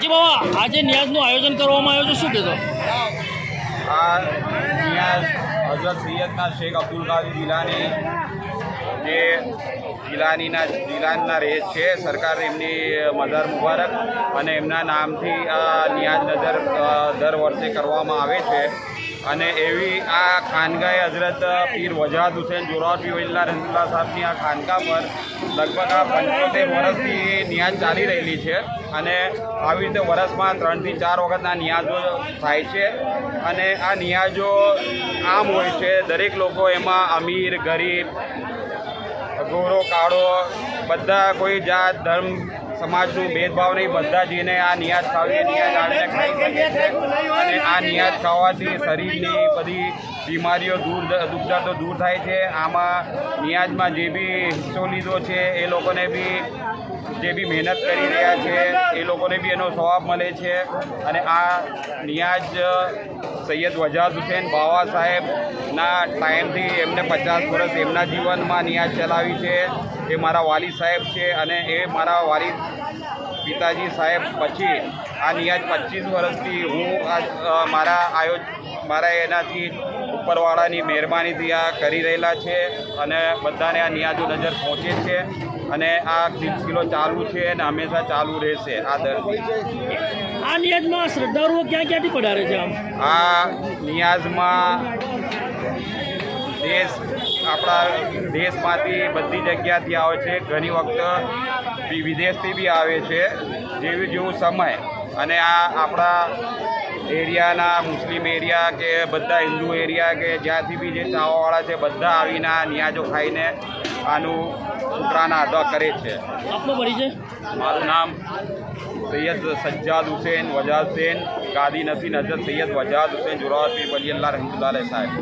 જી બાબા આજે ન્યાજનું આયોજન કરવામાં આવ્યું છે શું કહેશો? આ નિયાઝ હઝરત સૈયદના શેખ અબ્દુલ કાદી જિલ્લાની જે જિલ્લાનીના જિલાનના રહે છે, સરકાર એમની મધર મુબારક અને એમના નામથી આ નિયાજ નજર દર વર્ષે કરવામાં આવે છે. અને એવી આ ખાનગાએ હઝરત પીર વજાહત હુસેન જોરાવટી વલ્લા રહીમુલ્લા સાહેબની આ ખાનગા પર લગભગ આ પંચોતેર વર્ષથી નિયાજ ચાલી રહેલી છે. અને આવી રીતે વર્ષમાં ત્રણથી ચાર વખતના નિયાજો થાય છે. અને આ નિયાજો આમ હોય છે, દરેક લોકો એમાં અમીર, ગરીબ, ગોરો, કાળો, બધા કોઈ જાત, ધર્મ સમાજનું ભેદભાવ નહીં બધા જઈને આ નિયાજ ખાવી નિયાજ આવીને ખાઈ શકીએ અને આ નિયાજ ખાવાથી શરીરની બધી બીમારીઓ દૂર દુઃખદર તો દૂર થાય છે. આમાં નિયાજમાં જે બી હિસ્સો લીધો છે, એ લોકોને બી જે બી મહેનત કરી રહ્યા છે, એ લોકોને બી એનો સ્વભાવ મળે છે. અને આ નિયાજ સૈયદ વજાદ હુસેન બાવા સાહેબના ટાઈમથી એમને પચાસ વર્ષ એમના જીવનમાં નિયાજ ચલાવી છે. એ મારા વાલી સાહેબ છે અને એ મારા વાલી પિતાજી સાહેબ પછી આ નિયાજ પચીસ વર્ષથી હું આ મારા આયોજ મારા એનાથી ઉપરવાળાની મહેરબાનીથી આ કરી રહેલા છે અને બધાને આ નિયાજો નજર પહોંચે છે અને આ સિલસિલો ચાલુ છે અને હંમેશા ચાલુ રહેશે આ દરથી. આ નિયાજમાં શ્રદ્ધાળુઓ ક્યાં ક્યાંથી પધારે છે આમ? આ નિયાઝમાં દેશ આપણા દેશમાંથી બધી જગ્યાથી આવે છે. ઘણી વખત વિદેશથી બી આવે છે. જેવી જેવું સમય અને આ આપણા એરિયાના મુસ્લિમ એરિયા કે બધા હિન્દુ એરિયા કે જ્યાંથી બી જે ચાવાવાળા છે બધા આવીને આ નિયાજો ખાઈને આનું શુક્રાના અદા કરે છે. મારું નામ સૈયદ સજ્જાદ હુસેન વજાદ હુસેન ગાદી નસીન હજરત સૈયદ વજાદ હુસેન જુરાવતી વલી અલ્લાહ રહમતુલ્લાહ સાહેબ.